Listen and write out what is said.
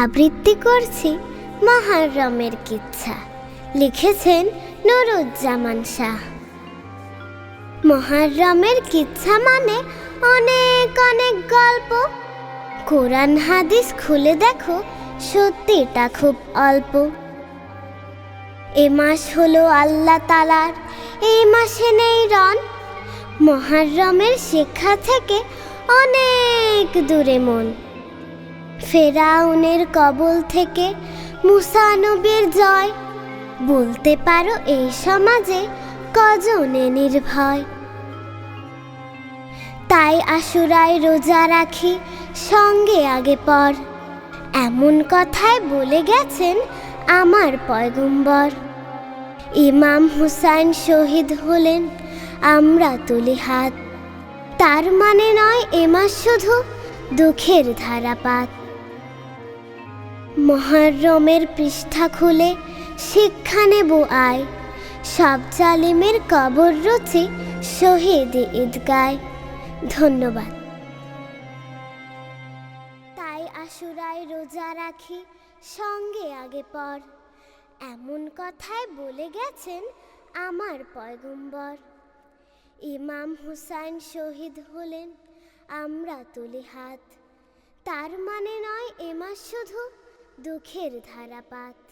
আবৃত্তি করছি মহারমের কিচ্ছা। লিখেছেন নুরুজ্জামান শাহ। মহারমের কিচ্ছা মানে অনেক অনেক গল্প। কোরআন হাদিস খুলে দেখো, সত্যিটা খুব অল্প। এ মাস হলো আল্লাহ তালার এই মাসে নেই রন মহারমের শিক্ষা থেকে অনেক দূরে মন। ফেরাউনের কবল থেকে মুসা নবীর জয়। বলতে পারো এই সমাজে কজনে নির্ভয়। তাই আশুরায় রোজা রাখি, সঙ্গে আগে পর। এমন কথায় বলে গেছেন আমার পয়গম্বর। ইমাম হুসাইন শহীদ হলেন আমরা তুলি হাত। তার মানে নয় এ মাস শুধু দুঃখের ধারাপাত। মহারমের পৃষ্ঠা খুলে শিক্ষা নেব আয়। সব জালিমের কবর রচে শহীদ ঈদগায়। ধন্যবাদ। তাই আশুরায় রোজা রাখি সঙ্গে আগে পর। এমন কথায় বলে গেছেন আমার পয়গম্বর। ইমাম হুসাইন শহীদ হলেন আমরা তুলি হাত। তার মানে নয় এ মাস শুধু দুঃখের ধারাপাত।